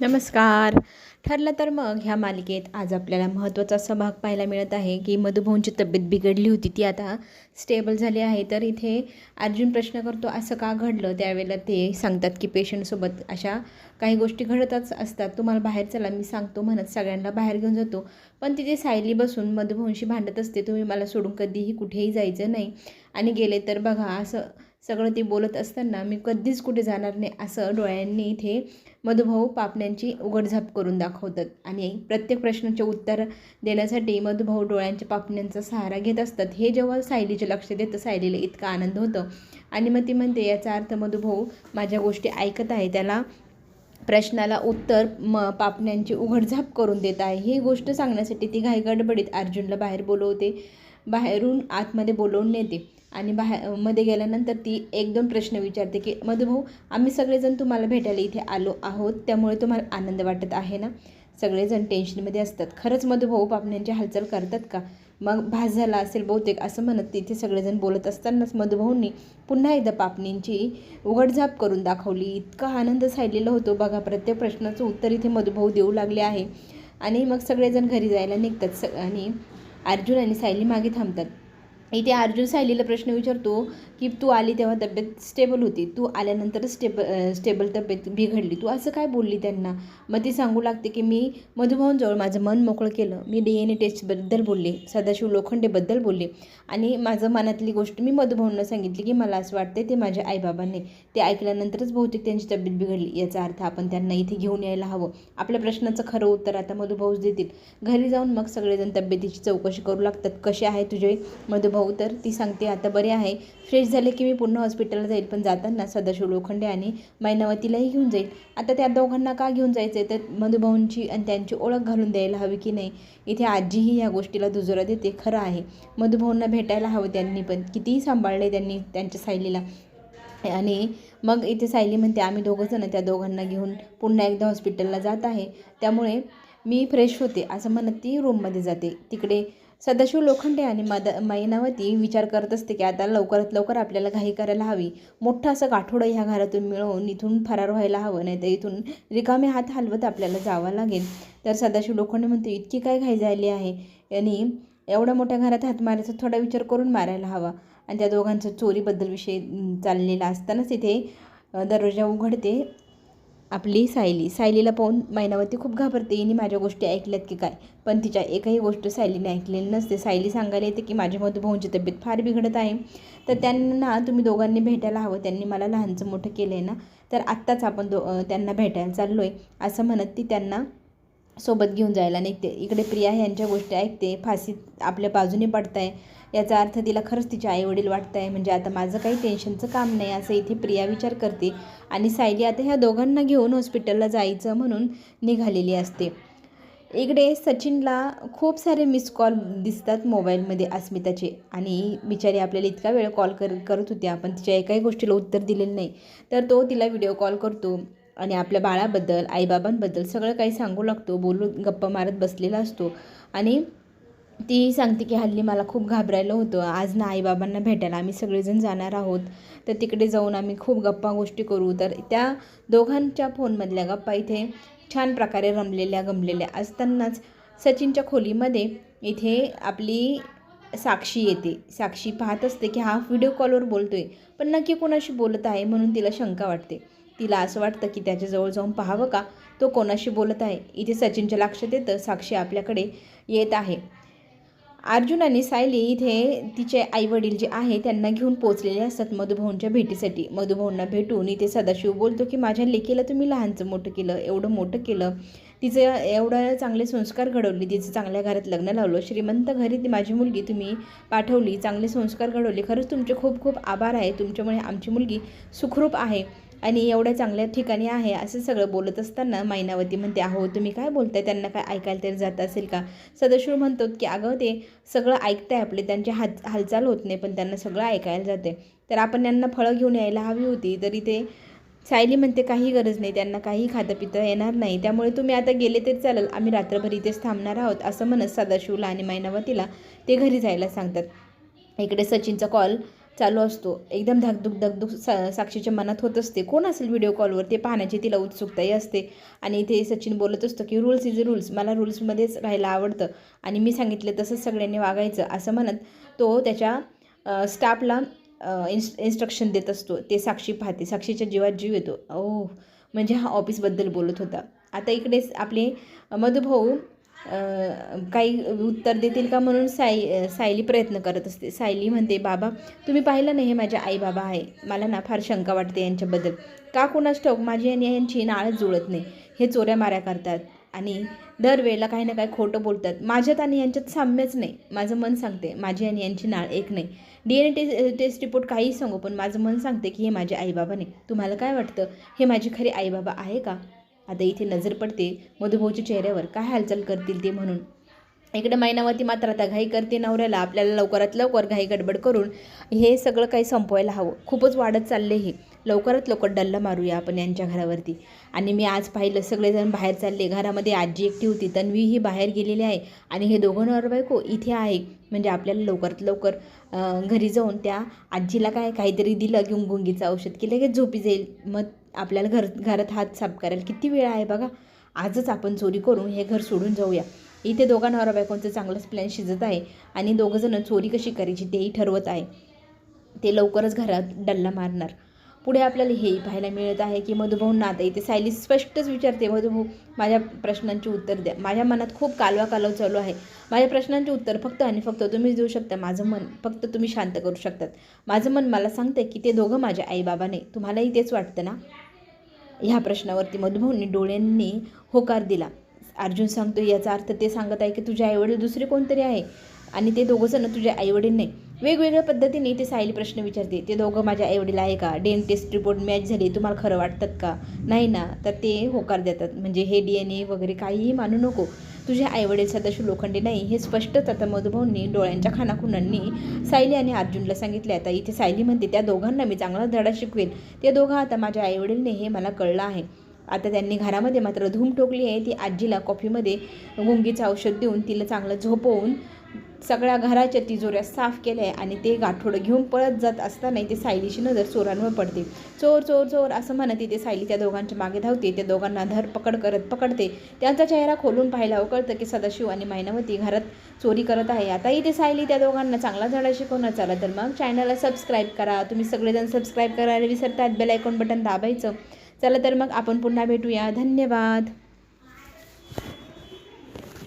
नमस्कार. ठरलं तर मग ह्या मालिकेत आज आपल्याला महत्त्वाचा असा भाग पाहायला मिळत आहे की मधुभाऊंची तब्येत बिघडली होती ती आता स्टेबल झाली आहे. तर इथे अर्जुन प्रश्न करतो असं का घडलं? त्यावेळेला ते सांगतात की पेशंटसोबत अशा काही गोष्टी घडतच असतात. तुम्हाला बाहेर चला मी सांगतो म्हणत सगळ्यांना बाहेर घेऊन जातो. पण तिथे सायली बसून मधुभाऊंशी भांडत असते. तुम्ही मला सोडून कधीही कुठेही जायचं नाही. आणि गेले तर बघा असं सगळं ते बोलत असताना मी कधीच कुठे जाणार नाही असं डोळ्यांनी इथे मधुभाऊ पापण्यांची उघडझाप करून दाखवतात. आणि प्रत्येक प्रश्नाचे उत्तर देण्यासाठी मधुभाऊ डोळ्यांच्या पापण्यांचा सहारा घेत असतात. हे जेव्हा सायलीचे लक्ष देतं सायलीला इतका आनंद होतो. आणि मग ती म्हणते याचा अर्थ मधुभाऊ माझ्या गोष्टी ऐकत आहे. त्याला प्रश्नाला उत्तर म पापण्यांची उघडझाप करून देत आहे. ही गोष्ट सांगण्यासाठी ती घाई गडबडीत अर्जुनला बाहेर बोलवते. बाहेरून आतमध्ये बोलवून नेते. आणि बाहेर मध्ये गेल्यानंतर ती एक दोन प्रश्न विचारते की मधुभाऊ आम्ही सगळेजण तुम्हाला भेटायला इथे आलो आहोत त्यामुळे तुम्हाला आनंद वाटत आहे ना? सगळेजण टेन्शनमध्ये असतात. खरंच मधुभाऊ पापण्यांची हालचाल करतात का? मग भास झाला असेल बहुतेक असं म्हणत तिथे सगळेजण बोलत असतानाच मधुभाऊंनी पुन्हा एकदा पापणींची उघडझाप करून दाखवली. इतका आनंद सायलेला होतो बघा प्रत्येक प्रश्नाचं उत्तर इथे मधुभाऊ देऊ लागले आहे. आणि मग सगळेजण घरी जायला निघतात स आणि अर्जुन आणि सायली मागे थांबतात. इथे अर्जुन सायलीला प्रश्न विचारतो की तू आली तेव्हा तब्येत स्टेबल होती. तू आल्यानंतरच स्टेबल स्टेबल तब्येत बिघडली. तू असं काय बोलली त्यांना? मग ती सांगू लागते की मी मधुभाऊंजवळ माझं मन मोकळं केलं. मी डी एन ए टेस्टबद्दल बोलले. सदाशिव लोखंडेबद्दल बोलले. आणि माझं मनातली गोष्ट मी मधुभाऊंना सांगितली की मला असं वाटते ते माझ्या आईबाबांनी. ते ऐकल्यानंतरच बहुतेक त्यांची तब्येत बिघडली. याचा अर्थ आपण त्यांना इथे घेऊन यायला हवं. आपल्या प्रश्नाचं खरं उत्तर आता मधुभाऊच देतील. घरी जाऊन मग सगळेजण तब्येतीची चौकशी करू लागतात. कसे आहे तुझे मधुभाऊ? तर ती सांगते आता बरे आहे. फ्रेश झाले की मी पुन्हा हॉस्पिटलला जाईल. पण जाताना सदाशिव लोखंडे आणि मैनावतीलाही घेऊन जाईल. आता त्या दोघांना का घेऊन जायचं आहे तर मधुभाऊंची आणि त्यांची ओळख घालून द्यायला हवी की नाही? इथे आजीही या गोष्टीला दुजोरा देते. खरं आहे. मधुभाऊंना भेटायला हवं त्यांनी पण कितीही सांभाळले त्यांनी त्यांच्या सायलीला. आणि मग इथे सायली म्हणते आम्ही दोघंजण त्या दोघांना घेऊन पुन्हा एकदा हॉस्पिटलला जात आहे. त्यामुळे मी फ्रेश होते. असं म्हणत ती रूममध्ये जाते. तिकडे सदाशिव लोखंडे आणि मद मैनावती विचार करत असते की आता लवकरात लवकर आपल्याला घाई करायला हवी. मोठं असं गाठोडं ह्या घरातून मिळवून इथून फरार व्हायला हवं नाही तर इथून रिकामे हात हलवत आपल्याला जावं लागेल. तर सदाशिव लोखंडे म्हणते इतकी काय घाई झाली आहे? आणि एवढ्या मोठ्या घरात हात मारायचा थोडा विचार करून मारायला हवा. आणि त्या दोघांचं चोरीबद्दल विषय चाललेला असतानाच इथे दरवाजा उघडते. आपली सायली. सायलीला पाहून मैनावती खूप घाबरते. आणि माझ्या गोष्टी ऐकल्यात की काय? पण तिच्या एकही गोष्ट सायलीने ऐकलेली नसते. सायली सांगायला येते की माझ्या मधुभाऊंची तब्येत फार बिघडत आहे. तर त्यांना तुम्ही दोघांनी भेटायला हवं. त्यांनी मला लहानचं मोठं केलं आहे ना तर आत्ताच आपण दो त्यांना भेटायला चाललो आहे असं म्हणत ती त्यांना सोबत घेऊन जायला निघते. इकडे प्रिया यांच्या गोष्टी ऐकते. फाशीत आपल्या बाजूने पडत आहे याचा अर्थ तिला खरंच तिचे आईवडील वाटत आहे म्हणजे आता माझं काही टेन्शनचं काम नाही असं इथे प्रिया विचार करते. आणि सायली आता ह्या दोघांना घेऊन हॉस्पिटलला जायचं म्हणून निघालेली असते. इकडे सचिनला खूप सारे मिस कॉल दिसतात मोबाईलमध्ये अस्मिताचे. आणि बिचारी आपल्याला इतका वेळ कॉल कर करत होती आपण. तिच्या एकाही गोष्टीला उत्तर दिलेलं नाही. तर तो तिला व्हिडिओ कॉल करतो. आणि आपल्या बाळाबद्दल आईबाबांबद्दल सगळं काही सांगू लागतो. बोलून गप्पा मारत बसलेला असतो. आणि ती सांगते की हल्ली मला खूप घाबरायलं होतं. आज ना आईबाबांना भेटायला आम्ही सगळेजण जाणार आहोत. तर तिकडे जाऊन आम्ही खूप गप्पा गोष्टी करू. तर त्या दोघांच्या फोनमधल्या गप्पा इथे छान प्रकारे रमलेल्या गमलेल्या असतानाच सचिनच्या खोलीमध्ये इथे आपली साक्षी येते. साक्षी पाहत असते की हा व्हिडिओ कॉलवर बोलतोय पण नक्की कोणाशी बोलत आहे? म्हणून तिला शंका वाटते. तिला असं वाटतं की त्याच्याजवळ जाऊन पाहावं का? तो कोणाशी बोलत आहे? इथे सचिनच्या लक्षात येतं साक्षी आपल्याकडे येत आहे. अर्जुन आणि सायली इथे तिचे आईवडील जे आहे त्यांना घेऊन पोचलेले असतात मधुभाऊंच्या भेटीसाठी. मधुभाऊंना भेटून इथे सदाशिव बोलतो की माझ्या लेकीला तुम्ही लहानचं मोठं केलं एवढं मोठं केलं. तिचं एवढं चांगले संस्कार घडवले तिचं चांगल्या घरात लग्न लावलं. श्रीमंत घरी ती माझी मुलगी तुम्ही पाठवली चांगले संस्कार घडवले. खरंच तुमचे खूप खूप आभार आहे. तुमच्यामुळे आमची मुलगी सुखरूप आहे. आणि एवढ्या चांगल्या ठिकाणी आहे असं सगळं बोलत असताना मैनावती म्हणते अहो तुम्ही काय बोलताय? त्यांना काय ऐकायला तरी जात असेल का? सदाशिव म्हणतो की अगं ते सगळं ऐकताय आपले त्यांची हात हालचाल होत नाही पण त्यांना सगळं ऐकायला जाते तर आपण त्यांना फळं घेऊन यायला हवी होती तरी ते सायली म्हणते काही गरज नाही त्यांना काही खातं पितं येणार नाही त्यामुळे तुम्ही आता गेले तरी चालेल आम्ही रात्रभर इथेच थांबणार आहोत असं म्हणत सदाशिवला आणि मैनावतीला ते घरी जायला सांगतात. इकडे सचिनचा कॉल चालू असतो. एकदम धाकधूक धकधूक सा साक्षीच्या मनात होत असते. कोण असेल व्हिडिओ कॉलवर ते पाहण्याची तिला उत्सुकताही असते. आणि इथे सचिन बोलत असतो की रूल्स इज रूल्स मला रूल्समध्येच राहायला आवडतं. आणि मी सांगितलं तसंच सगळ्यांनी वागायचं. असं म्हणत तो त्याच्या स्टाफला इन्स इन्स्ट्रक्शन देत असतो. ते साक्षी पाहते. साक्षीच्या जीवात जीव येतो. ओ म्हणजे हा ऑफिसबद्दल बोलत होता. आता इकडेच आपले मधुभाऊ काही उत्तर देतील का म्हणून साई सायली प्रयत्न करत असते. सायली म्हणते बाबा तुम्ही पाहिलं नाही हे माझे आई बाबा आहे. मला ना फार शंका वाटते यांच्याबद्दल. का कुणाच ठाऊक? माझी आणि यांची नाळच जुळत नाही. हे चोऱ्या माऱ्या करतात आणि दरवेळेला काही ना काही खोटं बोलतात. माझ्यात आणि यांच्यात साम्यच नाही. माझं मन सांगते माझी आणि यांची नाळ एक नाही. डी एन टे टेस्ट रिपोर्ट काहीही सांगू पण माझं मन सांगते की हे माझे आईबाबा नाही. तुम्हाला काय वाटतं? हे माझे खरे आईबाबा आहे का? आता इथे नजर पडते मधुभाऊच्या चेहऱ्यावर. काय हालचाल करतील ते म्हणून? इकडे मैनावती मात्र आता घाई करते नवऱ्याला. आपल्याला लवकरात लवकर घाई गडबड करून हे सगळं काही संपवायला हवं. खूपच वाढत चालले हे. लवकरात लवकर डल्ला मारूया आपण यांच्या घरावरती. आणि मी आज पाहिलं सगळेजण बाहेर चालले. घरामध्ये आजी एकटी होती. तन्वी ही बाहेर गेलेली आहे. आणि हे दोघं नवर बायको इथे आहे. म्हणजे आपल्याला लवकरात लवकर घरी जाऊन त्या आजीला काय काहीतरी दिलं किंवा गुंगीचं औषध की लगेच झोपी जाईल. मग आपल्याला घर घरात हात साफ करायला किती वेळ आहे बघा. आजच आपण चोरी करून हे घर सोडून जाऊया. इथे दोघा नवरा बायकोंचं चांगलंच प्लॅन शिजत आहे आणि दोघंजणं चोरी कशी करायची तेही ठरवत आहे. ते लवकरच घरात डल्ला मारणार. पुढे आपल्याला हेही पाहायला मिळत आहे की मधुभाऊ आता इथे सायली स्पष्टच विचारते मधुभाऊ माझ्या प्रश्नांची उत्तर द्या. माझ्या मनात खूप कालवा कालव चालू आहे. माझ्या प्रश्नांचे उत्तर फक्त आणि फक्त तुम्हीच देऊ शकता. माझं मन फक्त तुम्ही शांत करू शकतात. माझं मन मला सांगतं की ते दोघं माझ्या आईबाबा नाही तुम्हालाही तेच वाटतं ना? ह्या प्रश्नावरती मधुभाऊंनी डोळ्यांनी होकार दिला. अर्जुन सांगतो याचा अर्थ ते सांगत आहे की तुझे आईवडील दुसरे कोणतरी आहे? आणि ते दोघंजणं तुझे आईवडील नाही. वेगवेगळ्या पद्धतीने ते सायली प्रश्न विचारते. ते दोघं माझ्या आईवडील आहे का? D N test report match झाली तुम्हाला खरं वाटतात का? नाही ना. तर ते होकार देतात. म्हणजे हे डी एन ए वगैरे काहीही मानू नको. तुझे आईवडील सदाशिव लोखंडे नाही हे स्पष्टच आता मधुभाऊंनी डोळ्यांच्या खानाखुनांनी सायली आणि अर्जुनला सांगितले. आता इथे सायली म्हणते त्या दोघांना मी चांगला धडा शिकवेन. ते दोघं आता माझ्या आईवडीलने हे मला कळलं आहे. आता त्यांनी घरामध्ये मात्र धूम ठोकली आहे. ती आजीला कॉफीमध्ये गुंगीचं औषध देऊन तिला चांगलं झोपवून सगळ्या घराच्या तिजोऱ्या साफ केल्या आहे आणि ते गाठोडं घेऊन पळत जात असताना ते सायलीची नजर चोरांवर पडते. चोर चोर चोर असं म्हणत तिथे सायली त्या दोघांच्या मागे धावते. त्या दोघांना धरपकड करत पकडते. त्यांचा चेहरा खोलून पाहायला कळतं की सदाशिव आणि मैनावती घरात चोरी करत आहे. आता इथे सायली त्या दोघांना चांगला धडा शिकवणं चला तर मग चॅनलला सबस्क्राईब करा. तुम्ही सगळेजण सबस्क्राईब करायला विसरतात. बेल आयकॉन बटन दाबायचं. चला तर मग आपण पुन्हा भेटूया. धन्यवाद.